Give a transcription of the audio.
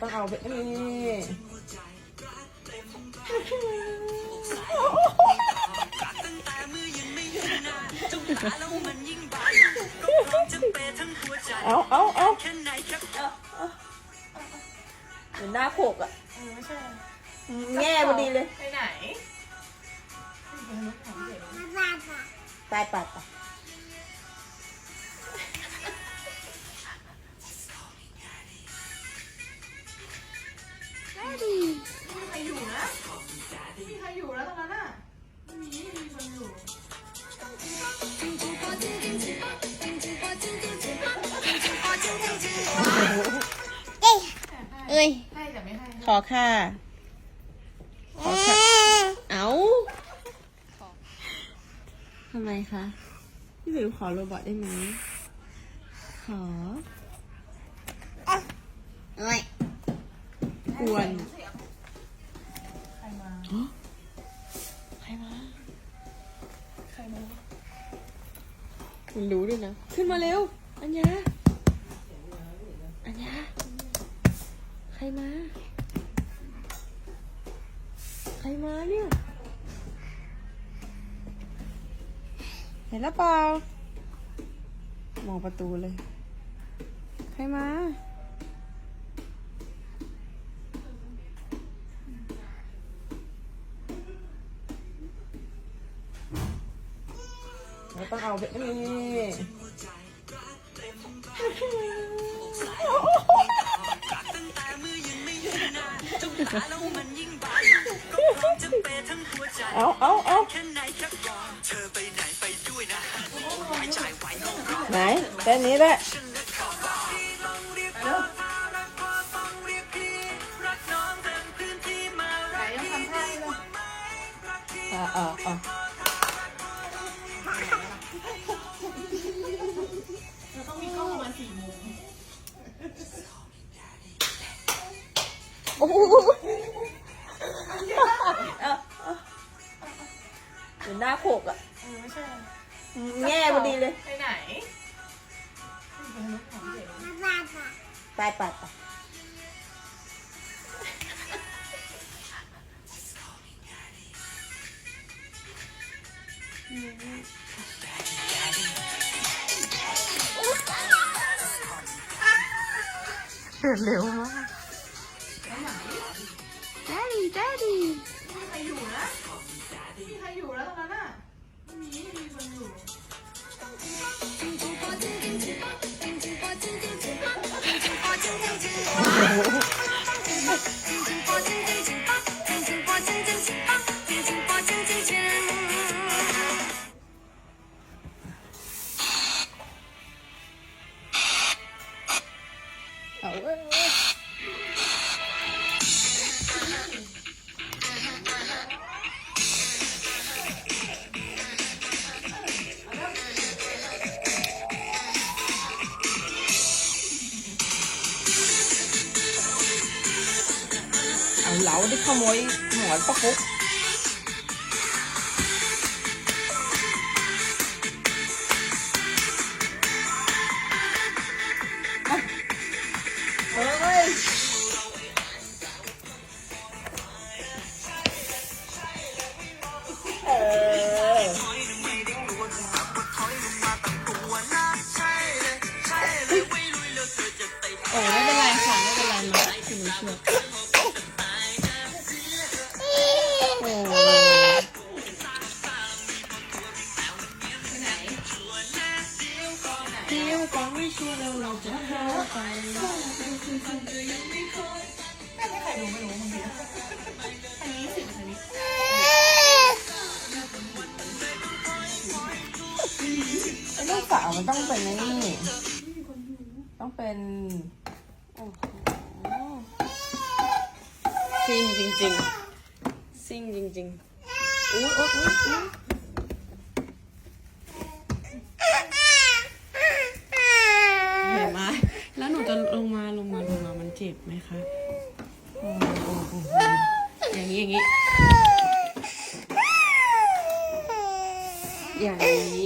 ต้องเอาไปนี่เอาเอาเอาเหมือนหน้าโขกอะแง่พอดีเลย ไปไหนตายปัดปะ อ้ย ให้แต่ไม่ให้ขอค่ะ ขอค่ะ เอาทำไมคะ พี่หลิวขอโรบอทได้ไหม ขอเอ้ยกวนใครมาใครมาใครมามันรู้ด้วยนะ ขึ้นมาเร็ว อัญญา อัญญา ใครมา ใครมาเนี่ย เห็นแล้วเปล่ามองประตูเลย ใครมา เราต้องเอาไปนี่เอาเอาเอา ไหนแค่นี้แหละใครยังทำท่าอยู่เลยอ่าอ่าอ่าเราต้องมีกล้องประมาณสี่โมงโอ้โหเหมือนหน้าโขกอะ เออไม่ใช่แง่พอดีเลย ไปไหน ตายปัดปะเร็วมาก daddy daddy เอาเว้ยเว้ เชื่อโอ้เที่ยวฟังไม่ชัวร์แล้วเราจะเข้าไปแม่ไม่ใครรู้ไม่รู้บางทีอันนี้สิอันนี้ไอ้ลูกสาวมันต้องเป็นนี่ต้องเป็น ซิ่งจริงๆ ซิ่งจริงๆอุ้ยอุ้ยอุ้ยเห็นไหมแล้วหนูจะลงมาลงมาลงมามันเจ็บไหมคะโอ้โอย่างนี้อย่างนี้อย่างนี้